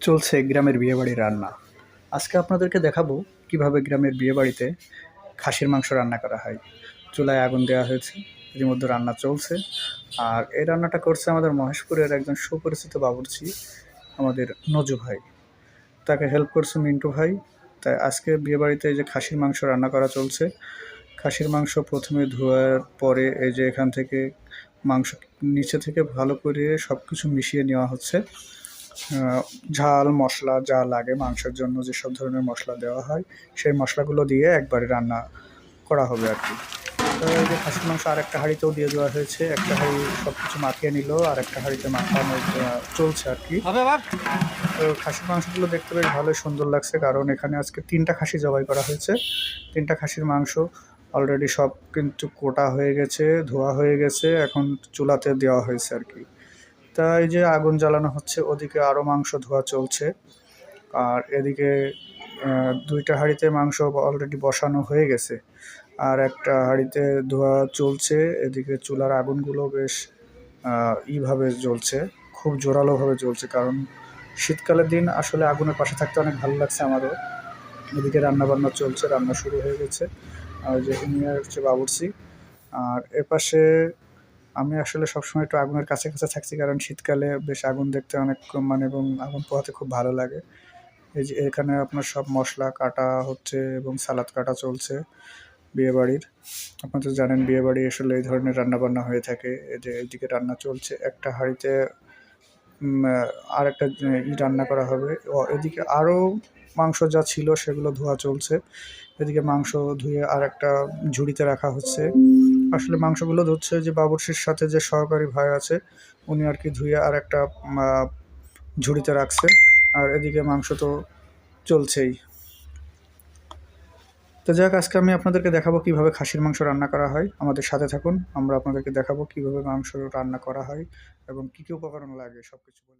চলছে গ্রামের বিয়েবাড়ির রান্না। আজকে আপনাদেরকে দেখাবো কীভাবে গ্রামের বিয়েবাড়িতে খাসির মাংস রান্না করা হয়। চুলায় আগুন দেওয়া হয়েছে, ইতিমধ্যে রান্না চলছে। আর এই রান্নাটা করছে আমাদের মহেশপুরের একজন সুপরিচিত বাবুর্চি, আমাদের নজু ভাই। তাকে হেল্প করছে মিন্টু ভাই। তাই আজকে বিয়েবাড়িতে এই যে খাসির মাংস রান্না করা চলছে, খাসির মাংস প্রথমে ধোয়ার পরে এই যে এখান থেকে মাংস নিচে থেকে ভালো করে সব কিছু মিশিয়ে নেওয়া হচ্ছে। ঝাল মশলা যা লাগে মাংসের জন্য যেসব ধরনের মশলা দেওয়া হয় সেই মশলাগুলো দিয়ে একবারে রান্না করা হবে আর কি। তো এই যে খাসির মাংস আর একটা হাঁড়িতেও দিয়ে দেওয়া হয়েছে একটা হাঁড়ি সব কিছু মাখিয়ে নিল আর একটা হাঁড়িতে মাখানো চলছে আর কি। তো খাসির মাংসগুলো দেখতে বেশ ভালোই সুন্দর লাগছে কারণ এখানে আজকে তিনটা খাসি জবাই করা হয়েছে। তিনটা খাসির মাংস অলরেডি সব কিন্তু কোটা হয়ে গেছে ধোয়া হয়ে গেছে এখন চুলাতে দেওয়া হয়েছে আর কি। এই যে আগুন জ্বালানো হচ্ছে, ওদিকে আরও মাংস ধোয়া চলছে। আর এদিকে দুইটা হাঁড়িতে মাংস অলরেডি বসানো হয়ে গেছে। আর একটা হাঁড়িতে ধোয়া চলছে। এদিকে চুলার আগুনগুলো বেশ ইভাবে জ্বলছে। খুব জোরালোভাবে জ্বলছে, কারণ শীতকালের দিন আসলে আগুনের পাশে থাকতে অনেক ভালো লাগছে আমারও। এদিকে রান্নাবান্না চলছে, রান্না শুরু হয়ে গেছে। আর যে ইনিয়ার হচ্ছে বাবুর্চি, আর এপাশে আমি আসলে সবসময় একটু আগুনের কাছে কাছে থাকছি, কারণ শীতকালে বেশ আগুন দেখতে অনেক মানে এবং আগুন পোহাতে খুব ভালো লাগে। এই যে এখানে আপনার সব মশলা কাটা হচ্ছে এবং সালাদ কাটা চলছে বিয়েবাড়ির। আপনারা তো জানেন বিয়েবাড়ি আসলে এই ধরনের রান্নাবান্না হয়ে থাকে, এই যে এইদিকে রান্না চলছে। একটা হাঁড়িতে আর একটা রান্না করা হবে। এদিকে আরও মাংস যা ছিল সেগুলো ধোয়া চলছে। এদিকে মাংস ধুয়ে আর একটা ঝুড়িতে রাখা হচ্ছে। আসলে মাংসগুলো ধুচ্ছে যে বাবুর্চির সাথে যে সহকারী ভাই আছে, উনি আর কি ধুয়ে আর একটা ঝুড়িতে রাখছে। আর এদিকে মাংস তো চলছেই। তো যাক, আজকে আমি আপনাদেরকে দেখাবো কীভাবে খাসির মাংস রান্না করা হয়। আমাদের সাথে থাকুন, আমরা আপনাদেরকে দেখাবো কীভাবে মাংস রান্না করা হয় এবং কী কী উপকরণ লাগে সব কিছু বলে